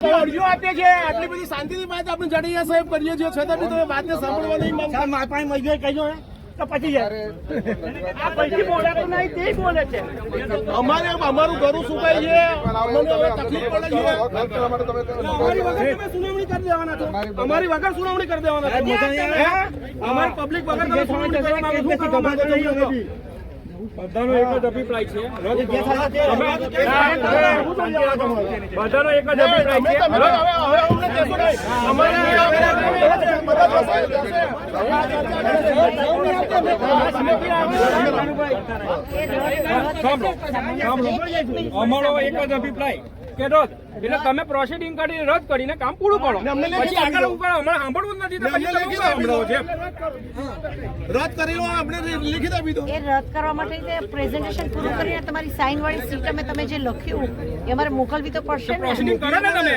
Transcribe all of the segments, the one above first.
અરજીઓ આપીએ છીએ આટલી બધી શાંતિની વાત આપણે જાડેજા સાહેબ કરીએ છીએ છતાં બી તમે વાતને સાંભળવા નહીં માંગતા. મારા પાસે મજૂર કહીજો ને તો પછી આ પૈકી બોલે નહીં તે બોલે છે. અમારે અમારું ઘરું સુકાય છે. અમને હવે તકલીફ પડે છે. અમારી વગર તમે સુનાવણી કરી દેવાના છો. અમારી વગર. સુનાવણી કરી દેવાના છો. અમારી પબ્લિક વગર તમે સુનાવણી કરવા માંગો છો? બધાનો એક જ અભિપ્રાય છે બધાનો એક જ અભિપ્રાય અમારો એક જ અભિપ્રાય કે રદ એટલે તમે પ્રોસિડિંગ કરીને રદ કરીને કામ પૂરું કરો. અમને પછી આગળ ઉપર અમારે સાંભળવું જ નથી તો પછી? રદ કરેલો આપણે લિખિત આપી દો. એ રદ કરવા માટે જે પ્રેઝન્ટેશન પૂરું કરીને તમારી સાઇન વાળી સીટ અમે તમે જે લખ્યું એ અમારે મોકલવી તો પડશે ને? પ્રોસિડિંગ કરો ને તમે.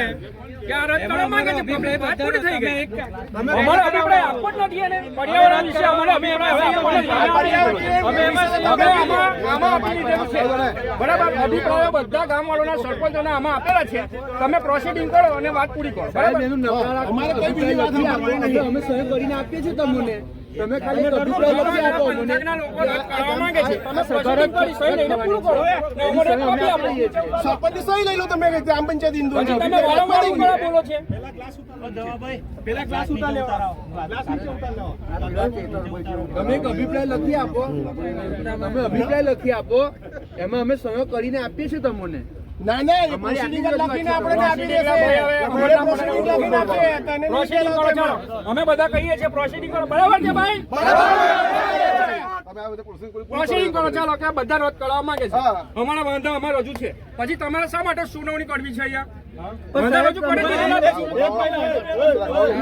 બરાબર અભિપ્રાયો બધા ગામવાળાના સરપંચોને આમાં આપેલા છે તમે પ્રોસિડિંગ કરો અને વાત પૂરી કરો. બરાબર? અમારે કઈ બીજી વાત અમે સહયોગ કરીને આપીએ છીએ તમને. તમે ખાલી સહી લઈ લો તમે ગ્રામ પંચાયત ઇન્દોર તમે વારંવાર ઉપર બોલો છે. પેલા ક્લાસ ઉતાર લેવા. ક્લાસ નીચે ઉતાર લેવા. તમે એક અભિપ્રાય લખી આપો. તમે અભિપ્રાય લખી આપો. એમાં અમે સહયોગ કરીને આપીએ છીએ તમને. ના ના જ લખીને આપણે આપી દેશે. પ્રોસિડિંગ કરો ચાલો. અમે બધા કહીએ છીએ પ્રોસિડિંગ કરો બરાબર છે ભાઈ? પ્રોસિડિંગ કરો ચાલો કે બધા રદ કરવા માંગે છે. અમારા વાંધા અમારે રજૂ છે. પછી તમારે શા માટે સુનાવણી કરવી છે અહીંયા?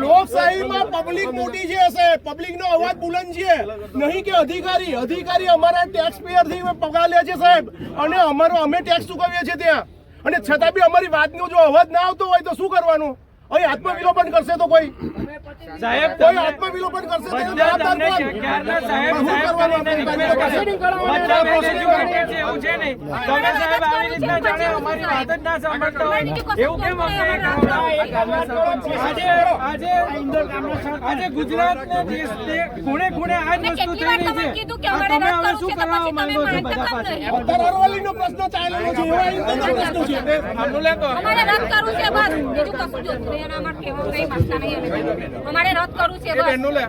લોકશાહીમાં પબ્લિક મોટી છે હશે. પબ્લિક નો અવાજ બુલંદ છે. નહીં કે અધિકારી. અધિકારી અમારા ટેક્સ પેયરથી પગાર લે છે સાહેબ. અને અમારો અમે ટેક્સ ચૂકવીએ છીએ ત્યાં. અને છતાં બી અમારી વાતનો જો અવાજ ના આવતો હોય તો શું કરવાનું? અહીં આત્મવિલોપન કરશે તો કોઈ. સાહેબ કોઈ આત્મવિલોપન કરશે તો ના આજે ગુજરાત આજે ખૂણે ખૂણે આ જ વસ્તુ થઈ રહી છે. તમે હવે શું કરવા માંગો છો? બધા પાસે અરવલ્લી નો પ્રશ્ન ચાલેલો છે એવા પ્રશ્ન છે આમનું લેતો અમારે રદ કરવું છે બસ. બીજું કશું જોતું અને અમારે કહેવા કઈ માંગતા નહીં અમારે રદ કરવું છે બસ. એનું લે.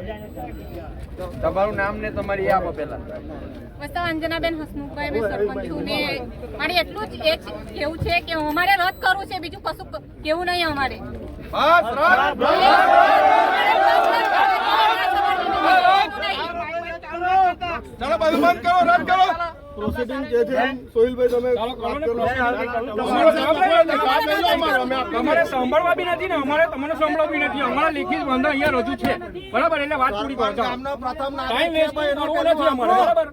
તમારું નામ ને તમારી આપો પેલા અંજનાબેન હસમુખભાઈ મેં સરપંચ છું ને મારે એટલું જ એ કેવું છે કે અમારે રદ કરવું છે બીજું કશું કેવું નહીં અમારે. ચાલો બંધ કરો રદ કરો. પ્રોસિડિંગ જે છે સોહિલભાઈ તમે અમારે અમારે સાંભળવા બી નથી ને? અમારે તમને સાંભળવા બી નથી. અમારા લેખિત વાંધો અહીંયા રજૂ છે. બરાબર એટલે વાત પૂરી કરો ટાઈમ વેસ્ટ કરવો નથી અમારે. બરાબર?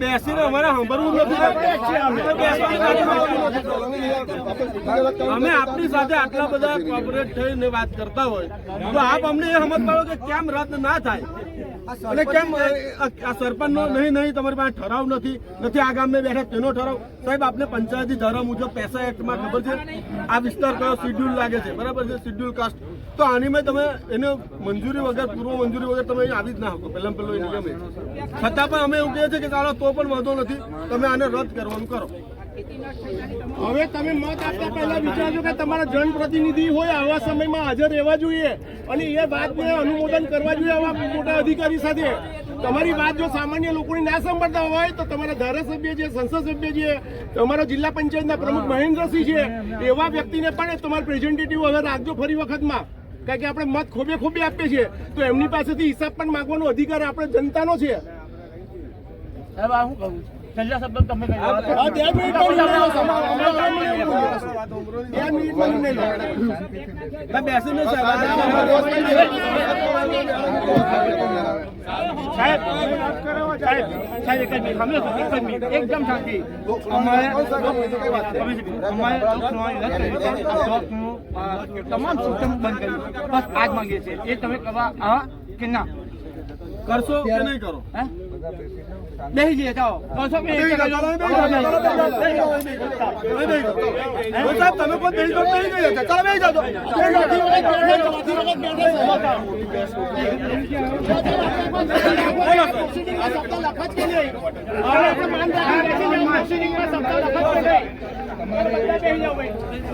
બેસીને અમારે સાંભળવું નથી. અમે આપની સાથે આટલા બધા કોપરેટ થઈને વાત કરતા હોય તો આપ અમને એ સમજ પાડો કે કેમ રદ ના થાય. અને કેમ આ સરપંચ નો નહીં નહીં તમારી પાસે ઠરાવ નથી નથી આ ગામને બેઠા તેનો ઠરાવ. સાહેબ આપને પંચાયતી ધારા મુજબ પૈસા એક્ટમાં ખબર છે? આ વિસ્તાર કયો શિડ્યુલ લાગે છે? બરાબર છે શિડ્યુલ કાસ્ટ. તો આની મેં તમે એને મંજૂરી વગર પૂર્વ મંજૂરી વગર તમે આવી જ ના શકો પહેલા પહેલો છતાં પણ અમે એવું કહીએ છીએ કે ચાલો તો પણ વાંધો નથી. તમે આને રદ કરવાનું કરો. હવે તમે મત આપતા પહેલા વિચારજો કે તમારા જનપ્રતિનિધિ હોય આવા સમયમાં હાજર રહેવા જોઈએ અને એ વાતને અનુમોદન કરવા જોઈએ આવા મોટા અધિકારી સાથે. તમારી વાત જો સામાન્ય લોકોની ના સાંભળતા હોય તો તમારા ધારાસભ્ય છે સંસદ સભ્ય છે તમારા જિલ્લા પંચાયતના પ્રમુખ મહેન્દ્રસિંહ છે, એવા વ્યક્તિને પણ તમારા પ્રેઝન્ટેટિવ હવે રાખજો ફરી વખતમાં. કારણ કે આપણે મત ખોબે ખોબે આપીએ છીએ. તો એમની પાસેથી હિસાબ પણ માંગવાનો અધિકાર આપણે જનતાનો છે. સાહેબ શું કહું છેલ્લા શબ્દ તમે એકદમ શાંતિ અમારે તમામ સિસ્ટમ બંધ કરી બસ આજ માંગીએ છીએ. એ તમે કરવા આ કે ના? કરશો કે નહીં કરો? હે? બે ગયા જાઓ દોઢસો બે બે સાહેબ તમે પણ બે દોઢ નહીં ગયા છે ચાલો બે જાઓ સપ્તાહ લખત સપ્તાહ લખત